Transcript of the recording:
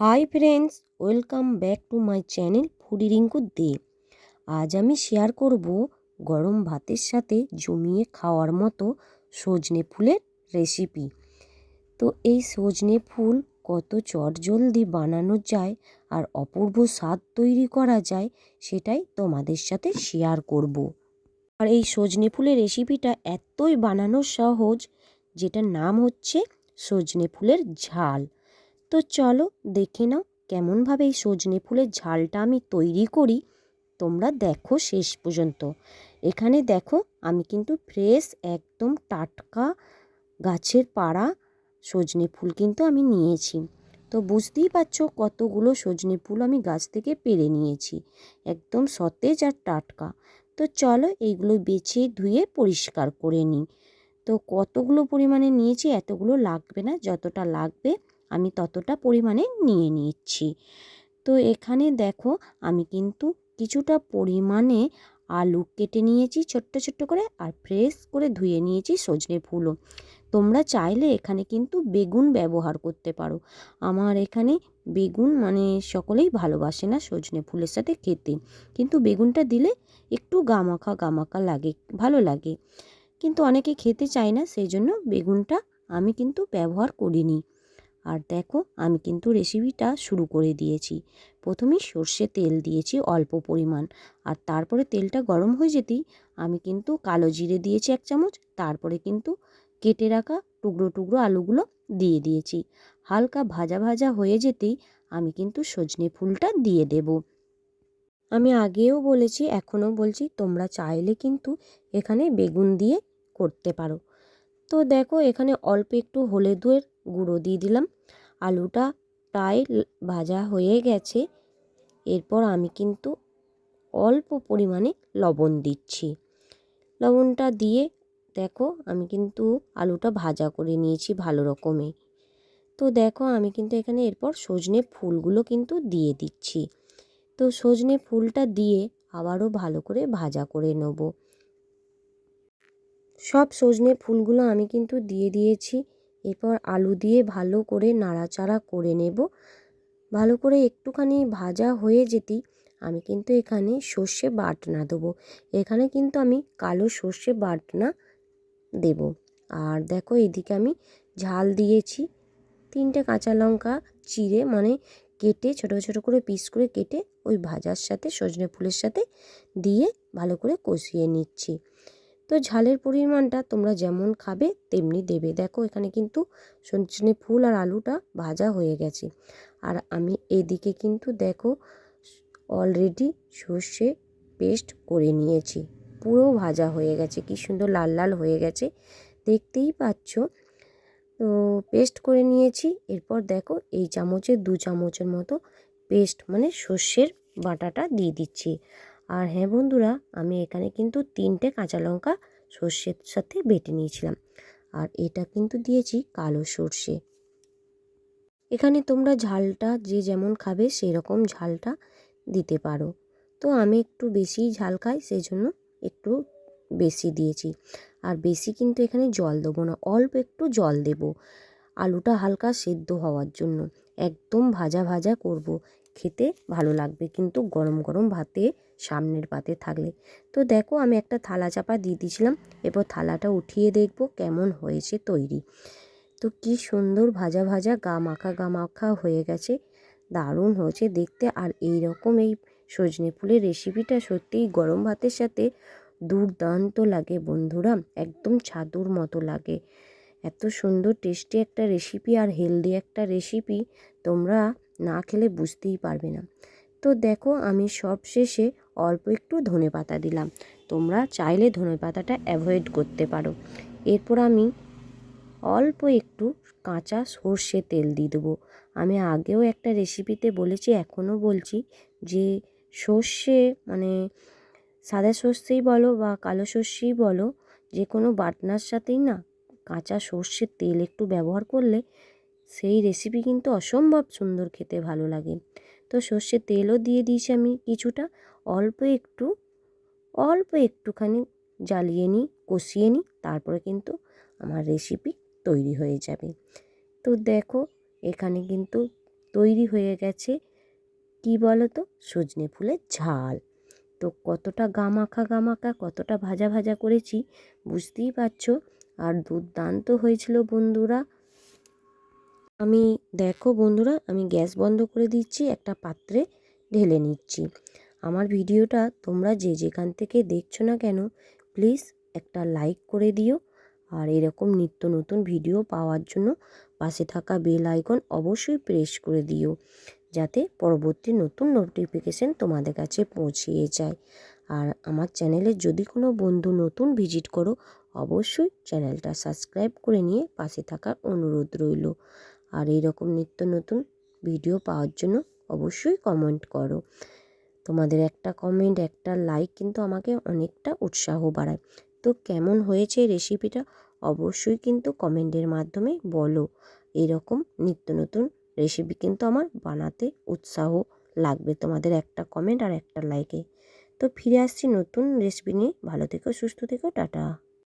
Hi friends welcome back to my channel foodie Rinku Dey আজ আমি share করব গরম ভাতের সাথে জমিয়ে খাওয়ার মতো সজনে ফুলের রেসিপি তো এই সজনে ফুল কত চটজলদি বানানো যায় আর অপূর্ব স্বাদ তৈরি করা যায় সেটাই তোমাদের সাথে শেয়ার করব। আর এই সজনে ফুলের রেসিপিটা এতই বানানো সহজ, যেটার নাম হচ্ছে সজনে ফুলের ঝাল। তো চলো দেখে নাও কেমনভাবে এই সজনে ফুলের ঝালটা আমি তৈরি করি। তোমরা দেখো শেষ পর্যন্ত। এখানে দেখো আমি কিন্তু ফ্রেশ একদম টাটকা গাছের পাড়া সজনে ফুল কিন্তু আমি নিয়েছি। তো বুঝতেই পারছ কতগুলো সজনে ফুল আমি গাছ থেকে পেরে নিয়েছি। একদম সতেজ আর টাটকা। তো চলো এইগুলো বেছে ধুয়ে পরিষ্কার করে নিই। তো কতগুলো পরিমাণে নিয়েছি এতগুলো লাগবে না, যতটা লাগবে আমি ততটা পরিমাণে নিয়ে নিচ্ছি। তো এখানে দেখো আমি কিন্তু কিছুটা পরিমাণে আলু কেটে নিয়েছি, ছোট্ট ছোট্ট করে, আর ফ্রেশ করে ধুয়ে নিয়েছি সজনে ফুলও। তোমরা চাইলে এখানে কিন্তু বেগুন ব্যবহার করতে পারো। আমার এখানে বেগুন মানে সকলেই ভালোবাসে না সজনে ফুলের সাথে খেতে। কিন্তু বেগুনটা দিলে একটু গামাখা গামাখা লাগে, ভালো লাগে। কিন্তু অনেকে খেতে চায় না সেই জন্য বেগুনটা আমি কিন্তু ব্যবহার করিনি। আর দেখো, আমি কিন্তু রেসিপিটা শুরু করে দিয়েছি। প্রথমেই সর্ষে তেল দিয়েছি অল্প পরিমাণ। আর তারপরে তেলটা গরম হয়ে যেতেই আমি কিন্তু কালো জিরে দিয়েছি এক চামচ, তারপরে কিন্তু কেটে রাখা টুকরো টুকরো আলুগুলো দিয়ে দিয়েছি। হালকা ভাজা ভাজা হয়ে যেতেই আমি কিন্তু সজনে ফুলটা দিয়ে দেব। আমি আগেও বলেছি, এখনও বলছি, তোমরা চাইলে কিন্তু এখানে বেগুন দিয়ে করতে পারো। তো দেখো এখানে অল্প একটু হলুদের গুঁড়ো দিয়ে দিলাম। আলুটা প্রায় ভাজা হয়ে গেছে। এরপর আমি কিন্তু অল্প পরিমাণে লবণ দিচ্ছি। লবণটা দিয়ে দেখো আমি কিন্তু আলুটা ভাজা করে নিয়েছি ভালো রকমে। তো দেখো আমি কিন্তু এখানে এরপর সজনে ফুলগুলো কিন্তু দিয়ে দিচ্ছি। তো সজনে ফুলটা দিয়ে আবারও ভালো করে ভাজা করে নেব। সব সজনে ফুলগুলো আমি কিন্তু দিয়ে দিয়েছি। এরপর আলু দিয়ে ভালো করে নাড়াচাড়া করে নেব। ভালো করে একটুখানি ভাজা হয়ে যেতেই আমি কিন্তু এখানে সর্ষে বাটনা দেবো। এখানে কিন্তু আমি কালো সর্ষে বাটনা দেব। আর দেখো এদিকে আমি ঝাল দিয়েছি। তিনটে কাঁচা লঙ্কা চিড়ে মানে কেটে ছোট ছোট করে পিস করে কেটে ওই ভাজার সাথে সজনে ফুলের সাথে দিয়ে ভালো করে কষিয়ে নিচ্ছি। তো ঝালের পরিমাণটা তোমরা যেমন খাবে, তেমনি দেবে। দেখো, এখানে কিন্তু সজনে ফুল আর আলুটা ভাজা হয়ে গেছে। আর আমি এদিকে কিন্তু দেখো অলরেডি সর্ষে পেস্ট করে নিয়েছি। পুরো ভাজা হয়ে গেছে, কি সুন্দর লাল লাল হয়ে গেছে। দেখতেই পাচ্ছ? তো পেস্ট করে নিয়েছি। এরপর দেখো, এই চামচে দু চামচের মতো পেস্ট মানে সর্ষের বাটাটা দিয়ে দিচ্ছি। আর হ্যাঁ বন্ধুরা, আমি এখানে কিন্তু তিনটে কাঁচা লঙ্কা সর্ষের সাথে বেটে নিয়েছিলাম। আর এটা কিন্তু দিয়েছি কালো সর্ষে। এখানে তোমরা ঝালটা যে যেমন খাবে সেই রকম ঝালটা দিতে পারো। তো আমি একটু বেশি ঝাল খাই সেই জন্য একটু বেশি দিয়েছি। আর বেশি কিন্তু এখানে জল দেবো না, অল্প একটু জল দেব। আলুটা হালকা সেদ্ধ হওয়ার জন্য, একদম ভাজা ভাজা করব। খেতে ভালো লাগবে কিন্তু গরম গরম ভাতে সামনের পাতে থাকলে। তো দেখো আমি একটা থালা চাপা দিয়ে দিয়েছিলাম, এরপর থালাটা উঠিয়ে দেখব কেমন হয়েছে তৈরি। তো কি সুন্দর ভাজা ভাজা গা মাখা গা মাখা হয়ে গেছে, দারুণ হয়েছে দেখতে। আর এই রকম এই সজনে ফুলের রেসিপিটা সত্যিই গরম ভাতের সাথে দুর্দান্ত লাগে বন্ধুরা, একদম ছাদুর মতো লাগে। এত সুন্দর টেস্টি একটা রেসিপি আর হেলদি একটা রেসিপি তোমরা না খেলে বুঝতেই পারবে না। তো দেখো, আমি সব শেষে অল্প একটু ধনে পাতা দিলাম। তোমরা চাইলে ধনে পাতাটা অ্যাভয়েড করতে পারো। এরপর আমি অল্প একটু কাঁচা সর্ষে তেল দিয়ে দেবো। আমি আগেও একটা রেসিপিতে বলেছি, এখনও বলছি যে সর্ষে মানে সাদা সর্ষেই বলো বা কালো সর্ষেই বলো, যে কোনো বাটনার সাথেই না কাঁচা সর্ষের তেল একটু ব্যবহার করলে সেই রেসিপি কিন্তু অসম্ভব সুন্দর খেতে ভালো লাগে। তো সর্ষের তেলও দিয়ে দিয়েছি আমি কিছুটা, অল্প একটু, অল্প একটুখানি জ্বালিয়ে নিই, কষিয়ে নিই, তারপরে কিন্তু আমার রেসিপি তৈরি হয়ে যাবে। তো দেখো এখানে কিন্তু তৈরি হয়ে গেছে কি বলো তো সজনে ফুলের ঝাল। তো কতটা গামাখা গামাখা, কতটা ভাজা ভাজা করেছি বুঝতেই পারছ? আর দুর্দান্ত হয়েছিল বন্ধুরা। আমি দেখো বন্ধুরা, আমি গ্যাস বন্ধ করে দিচ্ছি, একটা পাত্রে ঢেলে নিচ্ছি। আমার ভিডিওটা তোমরা যে যেখান থেকে দেখছ না কেন, প্লিজ একটা লাইক করে দিও। আর এরকম নিত্য নতুন ভিডিও পাওয়ার জন্য পাশে থাকা বেল আইকন অবশ্যই প্রেস করে দিও, যাতে পরবর্তী নতুন নোটিফিকেশান তোমাদের কাছে পৌঁছিয়ে যায়। আর আমার চ্যানেলে যদি কোনো বন্ধু নতুন ভিজিট করো, অবশ্যই চ্যানেলটা সাবস্ক্রাইব করে নিয়ে পাশে থাকার অনুরোধ রইল। আর এইরকম নিত্য নতুন ভিডিও পাওয়ার জন্য অবশ্যই কমেন্ট করো। তোমাদের একটা কমেন্ট, একটা লাইক কিন্তু আমাকে অনেকটা উৎসাহ বাড়ায়। তো কেমন হয়েছে রেসিপিটা অবশ্যই কিন্তু কমেন্টের মাধ্যমে বলো। এরকম নিত্য নতুন রেসিপি কিন্তু আমার বানাতে উৎসাহ লাগবে তোমাদের একটা কমেন্ট আর একটা লাইকে। তো ফিরে আসছি নতুন রেসিপি নিয়ে ভালো থেকো সুস্থ থেকো টাটা